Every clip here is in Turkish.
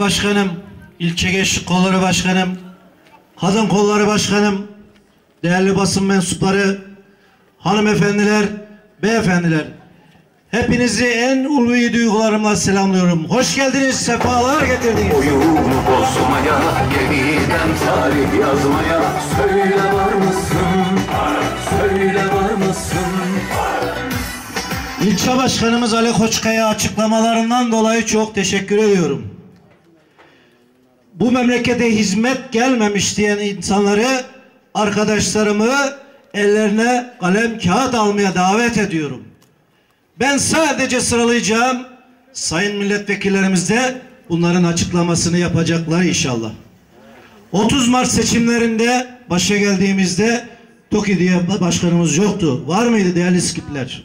Başkanım, ilçe gençlik kolları başkanım, kadın kolları başkanım, değerli basın mensupları, hanımefendiler, beyefendiler. Hepinizi en ulvi duygularımla selamlıyorum. Hoş geldiniz, sefalar getirdiniz. Oyunu bozmaya, yeniden tarih yazmaya Söyle var mısın, söyle var mısın İlçe başkanımız Ali Koçkaya açıklamalarından dolayı çok teşekkür ediyorum. Bu memlekete hizmet gelmemiş diyen insanları, arkadaşlarımı ellerine kalem kağıt almaya davet ediyorum. Ben sadece sıralayacağım. Sayın milletvekillerimiz de bunların açıklamasını yapacaklar inşallah. 30 Mart seçimlerinde başa geldiğimizde TOKİ diye başkanımız yoktu. Var mıydı değerli skipler?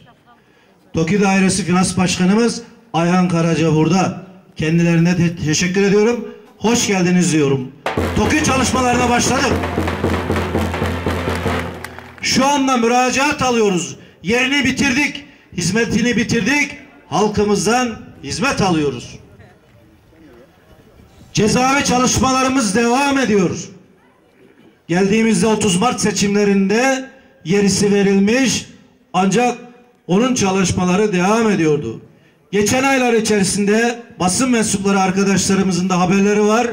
TOKİ Dairesi Finans Başkanımız Ayhan Karaca burada. Kendilerine de teşekkür ediyorum. Hoş geldiniz diyorum. TOKİ çalışmalarına başladık. Şu anda müracaat alıyoruz. Yerini bitirdik. Hizmetini bitirdik. Halkımızdan hizmet alıyoruz. Cezaevi çalışmalarımız devam ediyor. Geldiğimizde 30 Mart seçimlerinde yerisi verilmiş ancak onun çalışmaları devam ediyordu. Geçen aylar içerisinde basın mensupları arkadaşlarımızın da haberleri var.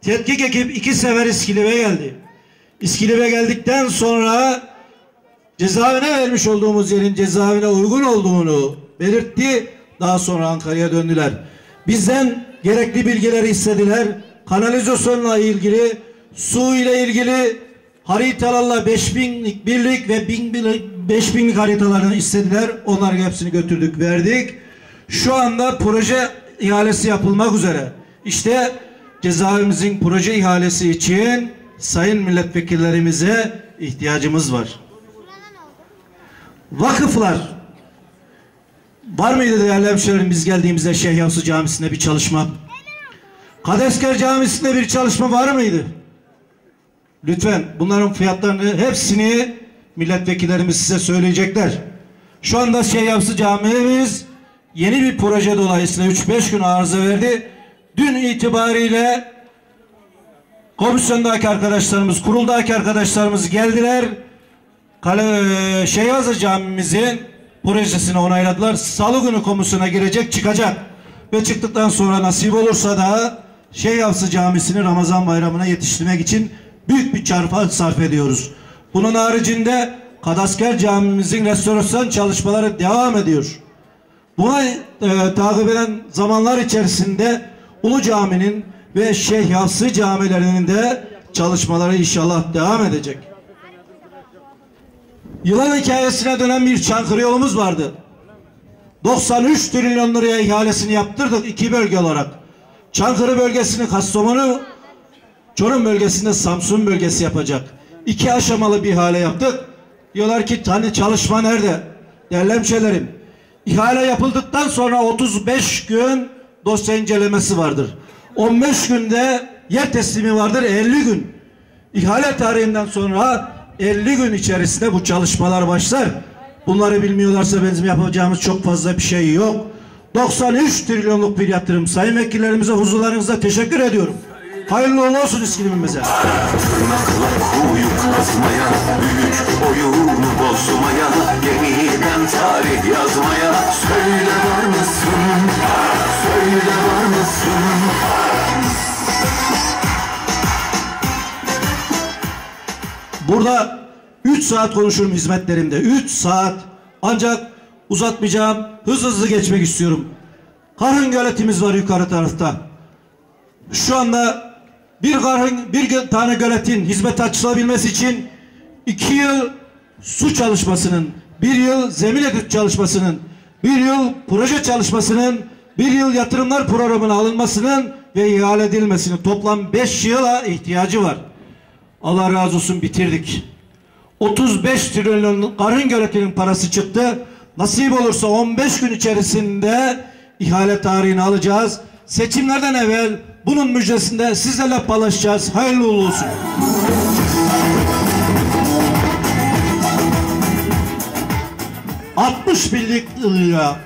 Tetkik ekip iki sefer İskilip'e geldi. İskilip'e geldikten sonra cezaevine vermiş olduğumuz yerin cezaevine uygun olduğunu belirtti. Daha sonra Ankara'ya döndüler. Bizden gerekli bilgileri istediler. Kanalizasyonla ilgili, su ile ilgili haritalarla 5000'lik birlik ve 1000 birlik 5000'lik haritalarını istediler. Onların hepsini götürdük, verdik. Şu anda proje ihalesi yapılmak üzere. İşte cezaevimizin proje ihalesi için sayın milletvekillerimize ihtiyacımız var. Vakıflar var mıydı değerli hemşehrilerim biz geldiğimizde Şeyh Yavsu Camisi'nde bir çalışma? Kadesker Camisi'nde bir çalışma var mıydı? Lütfen bunların fiyatlarını hepsini milletvekillerimiz size söyleyecekler. Şu anda Şeyh Yavsu Camimiz yeni bir proje dolayısıyla 3-5 gün arıza verdi. Dün itibariyle komisyondaki arkadaşlarımız, kuruldaki arkadaşlarımız geldiler. Kale, e, Şeyhazı Camimizin projesini onayladılar. Salı günü komisyona girecek, çıkacak. Ve çıktıktan sonra nasip olursa da Şeyhazı Camisi'ni Ramazan bayramına yetiştirmek için büyük bir çarpı sarf ediyoruz. Bunun haricinde Kadasker Camimizin restorasyon çalışmaları devam ediyor. Buna e, takip eden zamanlar içerisinde Ulu Cami'nin ve Şeyh Yavsı camilerinin de çalışmaları inşallah devam edecek. Yılan hikayesine dönen bir Çankırı yolumuz vardı. 93 trilyon liraya ihalesini yaptırdık iki bölge olarak. Çankırı bölgesini Kastamonu, Çorum bölgesinde Samsun bölgesi yapacak. İki aşamalı bir ihale yaptık. Diyorlar ki hani çalışma nerede? Değerli hemşehrilerim, ihale yapıldıktan sonra 35 gün dosya incelemesi vardır. 15 günde yer teslimi vardır 50 gün. İhale tarihinden sonra 50 gün içerisinde bu çalışmalar başlar. Bunları bilmiyorlarsa bizim yapacağımız çok fazla bir şey yok. 93 trilyonluk bir yatırım. Sayın vekillerimize huzurlarınızda teşekkür ediyorum. Hayırlı uğurlu olsun İskilip'imize. Tırnakla kuyu kazmaya, büyük oyunu bozmaya Yeniden tarih yazmaya Söyle var mısın, söyle var mısın Burada 3 saat konuşurum hizmetlerimde. 3 saat. Ancak uzatmayacağım. Hızlı hızlı geçmek istiyorum. Karhın göletimiz var yukarı tarafta. Şu anda bir karhın bir tane göletin hizmete açılabilmesi için iki yıl su çalışmasının, bir yıl zemin etüt çalışmasının, bir yıl proje çalışmasının, bir yıl yatırımlar programına alınmasının ve ihale edilmesinin toplam beş yıla ihtiyacı var. Allah razı olsun bitirdik. 35 trilyon karın göletinin parası çıktı. Nasip olursa 15 gün içerisinde ihale tarihini alacağız. Seçimlerden evvel bunun müjdesinde sizlerle paylaşacağız. Hayırlı uğurlu olsun. ...60 binlik lira...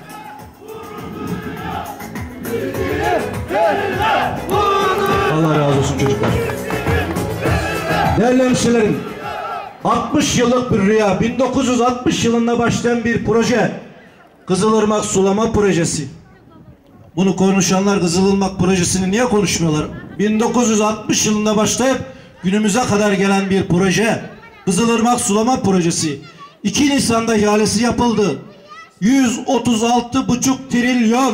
Allah razı olsun çocuklar. Değerli hemşehrilerim, 60 yıllık bir rüya, 1960 yılında başlayan bir proje. Kızılırmak Sulama Projesi. Bunu konuşanlar Kızılırmak Projesi'ni niye konuşmuyorlar? 1960 yılında başlayıp günümüze kadar gelen bir proje. Kızılırmak Sulama Projesi. 2 Nisan'da ihalesi yapıldı. 136,5 trilyon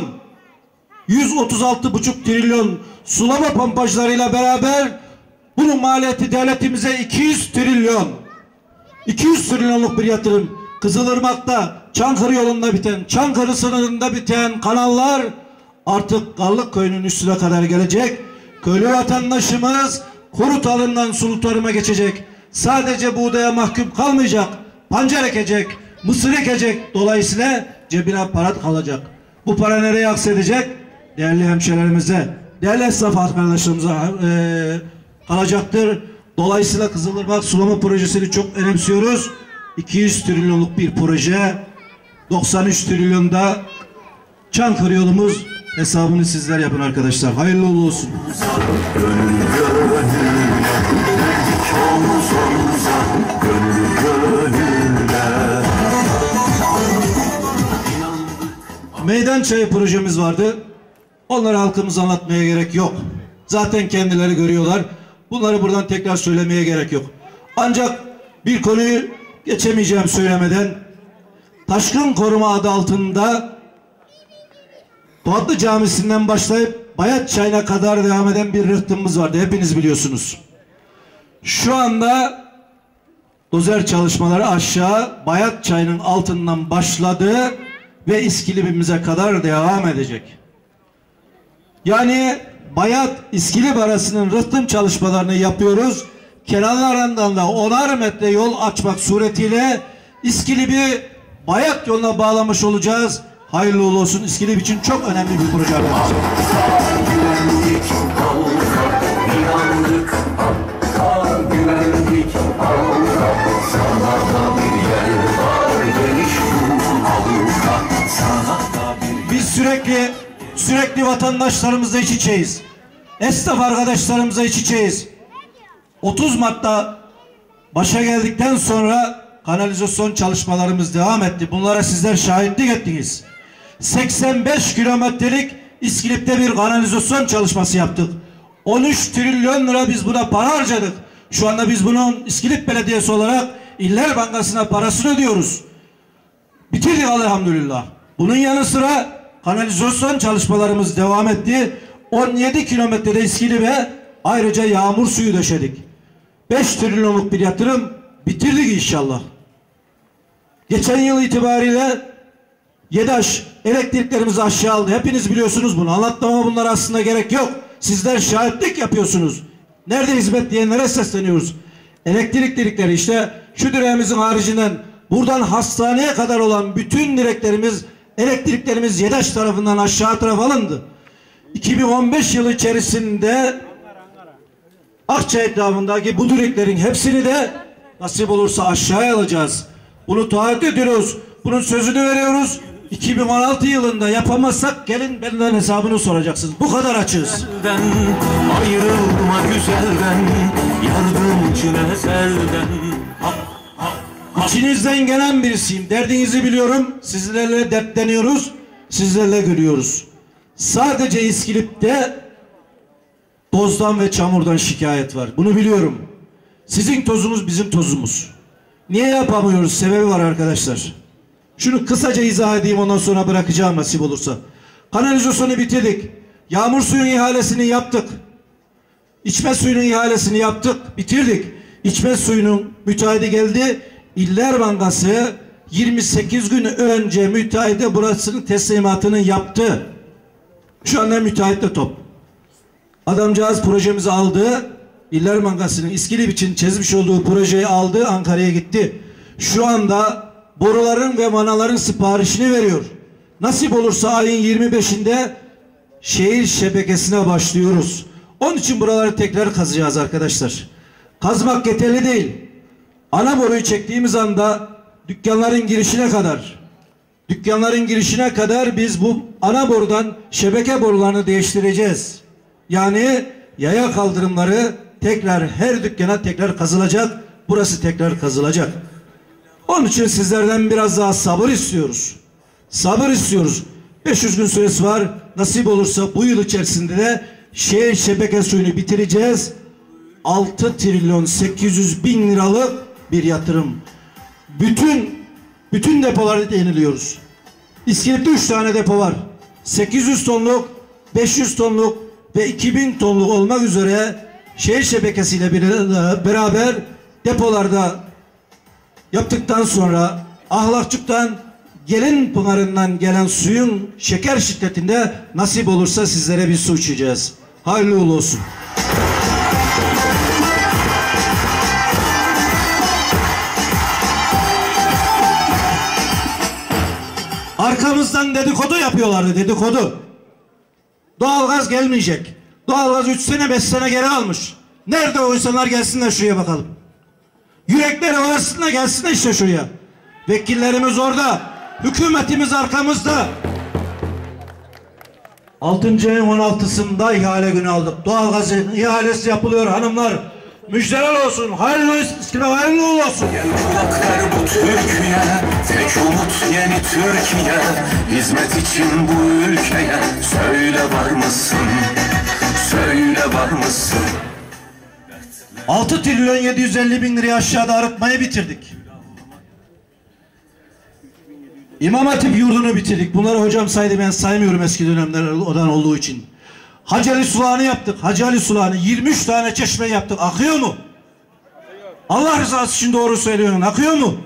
136,5 trilyon sulama pompajlarıyla beraber bunun maliyeti devletimize 200 trilyon. 200 trilyonluk bir yatırım. Kızılırmak'ta Çankırı yolunda biten, Çankırı sınırında biten kanallar artık Gallık köyünün üstüne kadar gelecek. Köylü vatandaşımız kuru tarımdan sulu geçecek. Sadece buğdaya mahkum kalmayacak. Pancar ekecek, mısır ekecek. Dolayısıyla cebine para kalacak. Bu para nereye aksedecek? Değerli hemşehrilerimize, değerli esnaf arkadaşlarımıza eee kalacaktır. Dolayısıyla Kızılırmak sulama projesini çok önemsiyoruz. 200 trilyonluk bir proje. 93 trilyonda Çankırı yolumuz hesabını sizler yapın arkadaşlar. Hayırlı uğurlu olsun. Meydan çayı projemiz vardı. Onları halkımıza anlatmaya gerek yok. Zaten kendileri görüyorlar. Bunları buradan tekrar söylemeye gerek yok. Ancak bir konuyu geçemeyeceğim söylemeden Taşkın Koruma adı altında Doğatlı Camisi'nden başlayıp Bayat Çayı'na kadar devam eden bir rıhtımımız vardı. Hepiniz biliyorsunuz. Şu anda dozer çalışmaları aşağı Bayat Çayı'nın altından başladı ve İskilip'imize kadar devam edecek. Yani Bayat İskilip arasının rıhtım çalışmalarını yapıyoruz. Kenarlarından da onar metre yol açmak suretiyle İskilip'i Bayat yoluna bağlamış olacağız. Hayırlı olsun. İskilip için çok önemli bir proje arkadaşlar. Biz sürekli sürekli vatandaşlarımızla iç içeyiz. Esnaf arkadaşlarımızla iç içeyiz. 30 Mart'ta başa geldikten sonra kanalizasyon çalışmalarımız devam etti. Bunlara sizler şahitlik ettiniz. 85 kilometrelik İskilip'te bir kanalizasyon çalışması yaptık. 13 trilyon lira biz buna para harcadık. Şu anda biz bunun İskilip Belediyesi olarak İller Bankası'na parasını ödüyoruz. Bitirdik elhamdülillah. Bunun yanı sıra kanalizasyon çalışmalarımız devam etti. 17 kilometrede İskilip'e ayrıca yağmur suyu döşedik. 5 trilyonluk bir yatırım bitirdik inşallah. Geçen yıl itibariyle YEDAŞ elektriklerimizi aşağı aldı. Hepiniz biliyorsunuz bunu. Anlatmama bunlara aslında gerek yok. Sizler şahitlik yapıyorsunuz. Nerede hizmet diyenlere sesleniyoruz. Elektrik direkleri işte şu direğimizin haricinden buradan hastaneye kadar olan bütün direklerimiz, elektriklerimiz YEDAŞ tarafından aşağı tarafa alındı. 2015 yılı içerisinde Akçay etrafındaki bu direklerin hepsini de nasip olursa aşağıya alacağız. Bunu taahhüt ediyoruz. Bunun sözünü veriyoruz. 2016 yılında yapamazsak gelin benden hesabını soracaksınız. Bu kadar açığız. elden Ayrılma güzelden Yardımcı nezelden Hak İçinizden gelen birisiyim. Derdinizi biliyorum. Sizlerle dertleniyoruz. Sizlerle gülüyoruz. Sadece İskilip'te tozdan ve çamurdan şikayet var. Bunu biliyorum. Sizin tozunuz bizim tozumuz. Niye yapamıyoruz? Sebebi var arkadaşlar. Şunu kısaca izah edeyim ondan sonra bırakacağım nasip olursa. Kanalizasyonu bitirdik. Yağmur suyun ihalesini yaptık. İçme suyunun ihalesini yaptık, bitirdik. İçme suyunun müteahhidi geldi. İller Bankası 28 gün önce müteahhide burasının teslimatını yaptı. Şu anda müteahhitle top. Adamcağız projemizi aldı. İller Bankası'nın İskilip için çizmiş olduğu projeyi aldı. Ankara'ya gitti. Şu anda boruların ve manaların siparişini veriyor. Nasip olursa ayın 25'inde şehir şebekesine başlıyoruz. Onun için buraları tekrar kazacağız arkadaşlar. Kazmak yeterli değil. Ana boruyu çektiğimiz anda dükkanların girişine kadar dükkanların girişine kadar biz bu ana borudan şebeke borularını değiştireceğiz. Yani yaya kaldırımları tekrar her dükkana tekrar kazılacak. Burası tekrar kazılacak. Onun için sizlerden biraz daha sabır istiyoruz. Sabır istiyoruz. 500 gün süresi var. Nasip olursa bu yıl içerisinde de şehir şebeke suyunu bitireceğiz. 6 trilyon 800 bin liralık bir yatırım. Bütün bütün depoları deniliyoruz. İskilip'te 3 tane depo var. 800 tonluk, 500 tonluk ve 2000 tonluk olmak üzere şehir şebekesiyle bir- beraber depolarda yaptıktan sonra Ahlakçık'tan Gelin Pınarı'ndan gelen suyun şeker şiddetinde nasip olursa sizlere bir su içeceğiz. Hayırlı uğurlu olsun. Arkamızdan dedikodu yapıyorlardı dedikodu. Doğalgaz gelmeyecek. Doğalgaz 3 sene 5 sene geri almış. Nerede o insanlar gelsinler şuraya bakalım. Yürekleri varsınlar gelsinler işte şuraya. Vekillerimiz orada. Hükümetimiz arkamızda. 6. ayın 16'sında ihale günü aldık. Doğalgazın ihalesi yapılıyor hanımlar. Müjdeler olsun. Hayırlı olsun. Hayırlı olsun. Ver bu Türkiye Tek umut yeni Türkiye Hizmet için bu ülkeye Söyle var mısın? Söyle var mısın? 6 trilyon 750 bin lirayı aşağıda arıtmayı bitirdik. İmam Hatip yurdunu bitirdik. Bunları hocam saydı ben saymıyorum eski dönemler odan olduğu için. Hacı Ali Sulağı'nı yaptık. Hacı Ali Sulağı'nı 23 tane çeşme yaptık. Akıyor mu? Allah rızası için doğru söylüyorsun. Akıyor mu?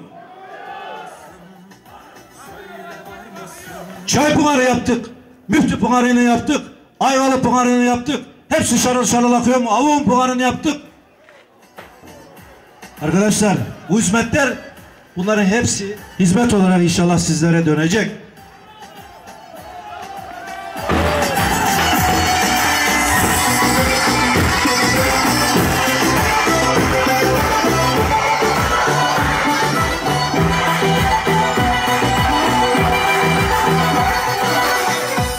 Çay Pınarı yaptık. Müftü Pınarı'nı yaptık. Ayvalı Pınarı'nı yaptık. Hepsi şarıl şarıl akıyor mu? Avun Pınarı'nı yaptık. Arkadaşlar bu hizmetler bunların hepsi hizmet olarak inşallah sizlere dönecek.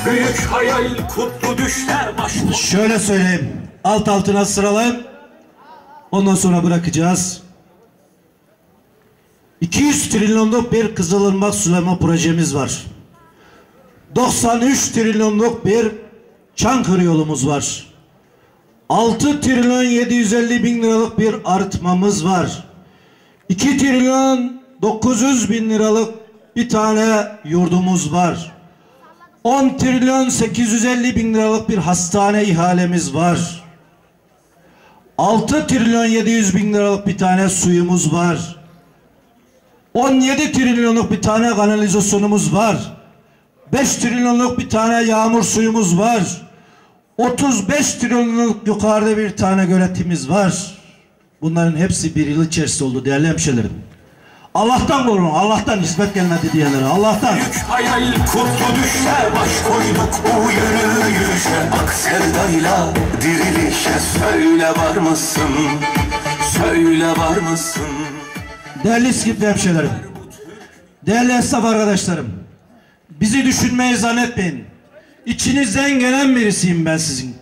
Büyük hayal kutlu düşler başlı Şöyle söyleyeyim. Alt altına sıralayayım. Ondan sonra bırakacağız. 200 trilyonluk bir Kızılırmak sulama projemiz var. 93 trilyonluk bir Çankırı yolumuz var. 6 trilyon 750 bin liralık bir arıtmamız var. 2 trilyon 900 bin liralık bir tane yurdumuz var. 10 trilyon 850 bin liralık bir hastane ihalemiz var. 6 trilyon 700 bin liralık bir tane suyumuz var. 17 trilyonluk bir tane kanalizasyonumuz var. 5 trilyonluk bir tane yağmur suyumuz var. 35 trilyonluk yukarıda bir tane göletimiz var. Bunların hepsi bir yıl içerisinde oldu değerli hemşehrilerim. Allah'tan korun, Allah'tan hizmet gelmedi diyenlere, Allah'tan. Büyük hayal kutlu düşler Baş koyduk bu yürüyüşe Bak sevdayla dirilişe Söyle var mısın? Söyle var mısın? Değerli İskip hemşehrilerim, değerli esnaf arkadaşlarım, bizi düşünmeyi zannetmeyin. İçinizden gelen birisiyim ben sizin.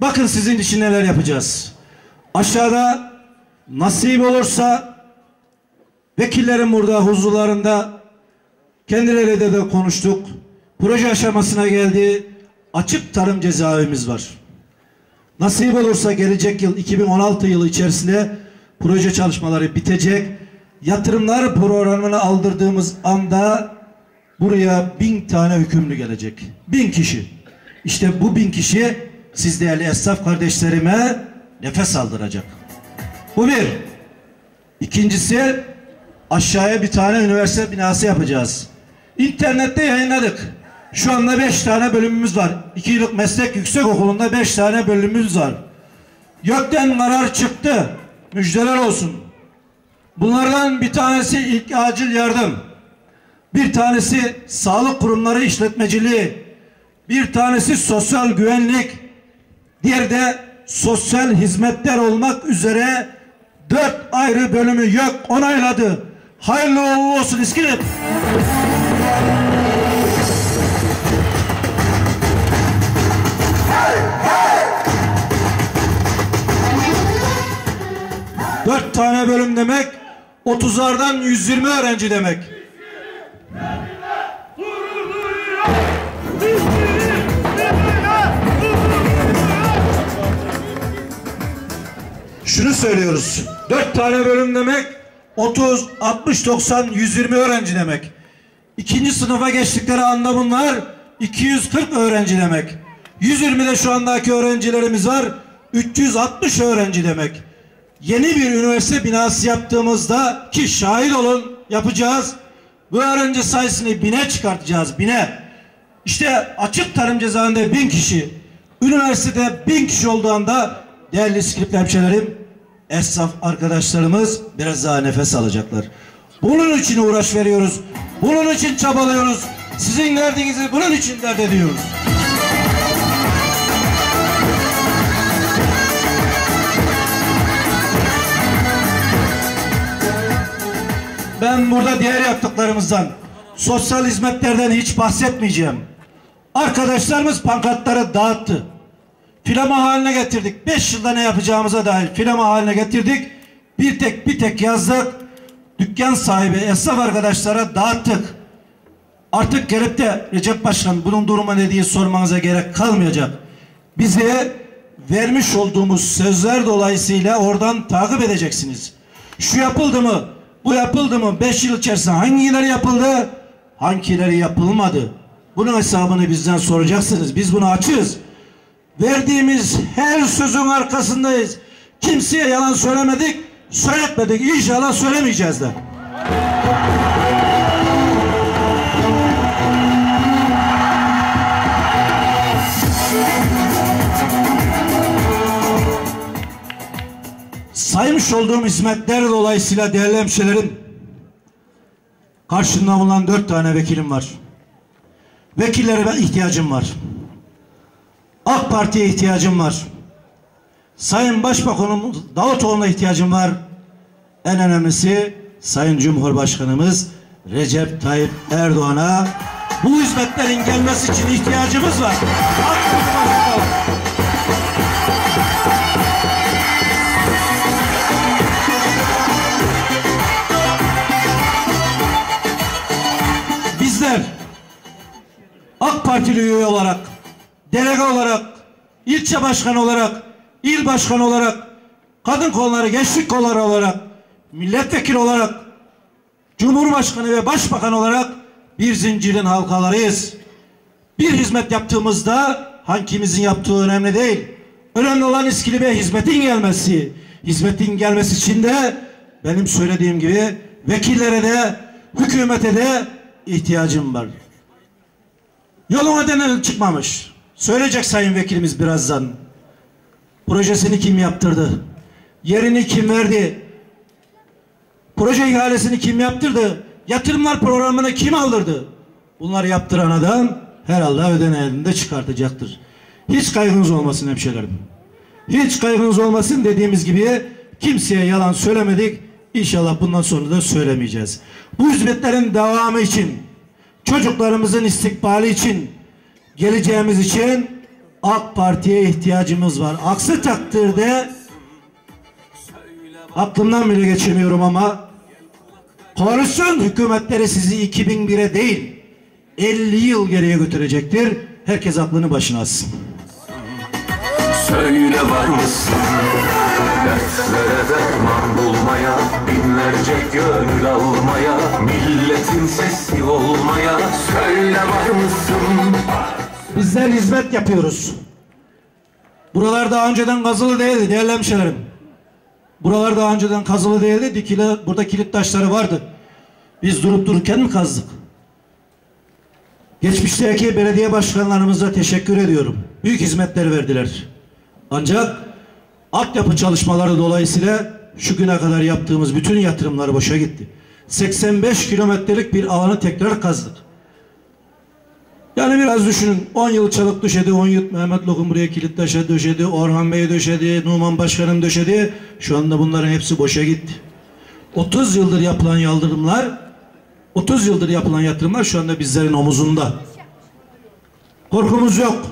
Bakın sizin için neler yapacağız. Aşağıda nasip olursa vekillerin burada huzurlarında kendileriyle de konuştuk. Proje aşamasına geldi. Açık tarım cezaevimiz var. Nasip olursa gelecek yıl 2016 yılı içerisinde proje çalışmaları bitecek. Yatırımlar programını aldırdığımız anda buraya bin tane hükümlü gelecek. Bin kişi. İşte bu bin kişi siz değerli esnaf kardeşlerime nefes aldıracak. Bu bir. İkincisi aşağıya bir tane üniversite binası yapacağız. İnternette yayınladık. Şu anda beş tane bölümümüz var. İki yıllık meslek yüksek okulunda beş tane bölümümüz var. Gökten karar çıktı. Müjdeler olsun. Bunlardan bir tanesi ilk acil yardım. Bir tanesi sağlık kurumları işletmeciliği. Bir tanesi sosyal güvenlik. Diğer de sosyal hizmetler olmak üzere dört ayrı bölümü yok onayladı. Hayırlı olsun İskilip. Dört tane bölüm demek 30'lardan 120 öğrenci demek. Şunu söylüyoruz. Dört tane bölüm demek 30, 60, 90, 120 öğrenci demek. İkinci sınıfa geçtikleri anda bunlar 240 öğrenci demek. 120'de şu andaki öğrencilerimiz var. 360 öğrenci demek. Yeni bir üniversite binası yaptığımızda ki şahit olun yapacağız. Bu öğrenci sayısını bine çıkartacağız. Bine. İşte açık tarım cezaevinde bin kişi. Üniversitede bin kişi olduğu anda değerli İskilip hemşehrilerim, esnaf arkadaşlarımız biraz daha nefes alacaklar. Bunun için uğraş veriyoruz. Bunun için çabalıyoruz. Sizin derdinizi bunun için dert ediyoruz. Ben burada diğer yaptıklarımızdan, sosyal hizmetlerden hiç bahsetmeyeceğim. Arkadaşlarımız pankartları dağıttı. Filama haline getirdik. Beş yılda ne yapacağımıza dair filama haline getirdik. Bir tek bir tek yazdık. Dükkan sahibi, esnaf arkadaşlara dağıttık. Artık gelip de Recep Başkan bunun durumu ne diye sormanıza gerek kalmayacak. Bize vermiş olduğumuz sözler dolayısıyla oradan takip edeceksiniz. Şu yapıldı mı? Bu yapıldı mı? Beş yıl içerisinde hangileri yapıldı? Hangileri yapılmadı? Bunun hesabını bizden soracaksınız. Biz bunu açığız. Verdiğimiz her sözün arkasındayız. Kimseye yalan söylemedik, söyletmedik. İnşallah söylemeyeceğiz de. Saymış olduğum hizmetler dolayısıyla değerli hemşehrilerim karşımda bulunan dört tane vekilim var. Vekillere ben ihtiyacım var. AK Parti'ye ihtiyacım var. Sayın Başbakanım Davutoğlu'na ihtiyacım var. En önemlisi Sayın Cumhurbaşkanımız Recep Tayyip Erdoğan'a bu hizmetlerin gelmesi için ihtiyacımız var. AK Partili üye olarak, delege olarak, ilçe başkanı olarak, il başkanı olarak, kadın kolları, gençlik kolları olarak, milletvekili olarak, cumhurbaşkanı ve başbakan olarak bir zincirin halkalarıyız. Bir hizmet yaptığımızda hangimizin yaptığı önemli değil. Önemli olan İskilip'e hizmetin gelmesi. Hizmetin gelmesi için de benim söylediğim gibi vekillere de hükümete de ihtiyacım var. Yoluna denen çıkmamış. Söyleyecek sayın vekilimiz birazdan. Projesini kim yaptırdı? Yerini kim verdi? Proje ihalesini kim yaptırdı? Yatırımlar programını kim aldırdı? Bunları yaptıran adam herhalde ödeneğini de çıkartacaktır. Hiç kaygınız olmasın hemşehrilerim. Hiç kaygınız olmasın dediğimiz gibi kimseye yalan söylemedik. İnşallah bundan sonra da söylemeyeceğiz. Bu hizmetlerin devamı için, çocuklarımızın istikbali için, geleceğimiz için AK Parti'ye ihtiyacımız var. Aksi takdirde aklımdan bile geçirmiyorum ama koalisyon hükümetleri sizi 2001'e değil 50 yıl geriye götürecektir. Herkes aklını başına alsın. Söyle var mısın Dertlere derman bulmaya Binlerce gönül almaya Milletin sesi olmaya Söyle var mısın Bizler hizmet yapıyoruz. Buralar daha önceden kazılı değildi değerli hemşehrilerim. Buralar daha önceden kazılı değildi. Dikili, burada kilit taşları vardı. Biz durup dururken mi kazdık? Geçmişteki belediye başkanlarımıza teşekkür ediyorum. Büyük hizmetler verdiler. Ancak altyapı çalışmaları dolayısıyla şu güne kadar yaptığımız bütün yatırımlar boşa gitti. 85 kilometrelik bir alanı tekrar kazdık. Yani biraz düşünün. 10 yıl çalık döşedi, 10 yıl Mehmet Lokum buraya kilit taşı döşedi, Orhan Bey döşedi, Numan Başkanım döşedi. Şu anda bunların hepsi boşa gitti. 30 yıldır yapılan yaldırımlar, 30 yıldır yapılan yatırımlar şu anda bizlerin omuzunda. Korkumuz yok.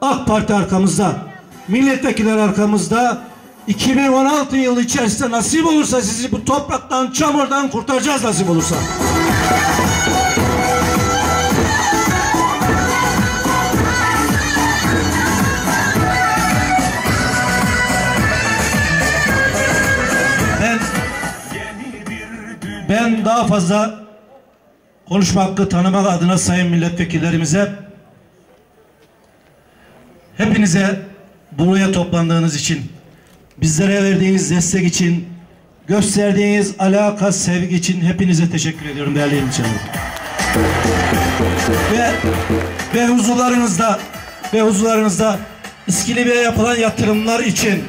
AK Parti arkamızda, milletvekiller arkamızda, 2016 yılı içerisinde nasip olursa sizi bu topraktan, çamurdan kurtaracağız nasip olursa. Ben ben daha fazla konuşma hakkı tanımak adına sayın milletvekillerimize hepinize buraya toplandığınız için bizlere verdiğiniz destek için gösterdiğiniz alaka sevgi için hepinize teşekkür ediyorum değerli yöneticilerim. Ve ve huzurlarınızda ve huzurlarınızda İskilip'e yapılan yatırımlar için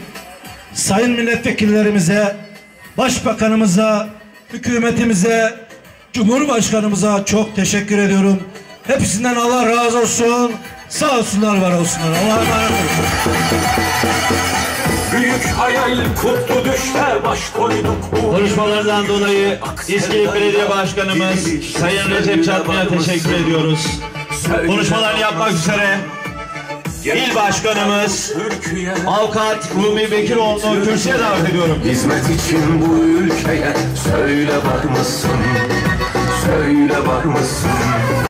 sayın milletvekillerimize, başbakanımıza, hükümetimize, cumhurbaşkanımıza çok teşekkür ediyorum. Hepsinden Allah razı olsun. Sağ olsunlar, var olsunlar. Allah'a emanet olun. Büyük hayal kutlu düşler baş koyduk Konuşmalarından dolayı İskilip Belediye Başkanımız Sayın Recep Çatma'ya teşekkür ediyoruz. Konuşmalarını yapmak üzere İl Başkanımız Avukat Rumi Bekiroğlu'nu kürsüye davet ediyorum. Hizmet için bu ülkeye söyle var mısın? Söyle var mısın?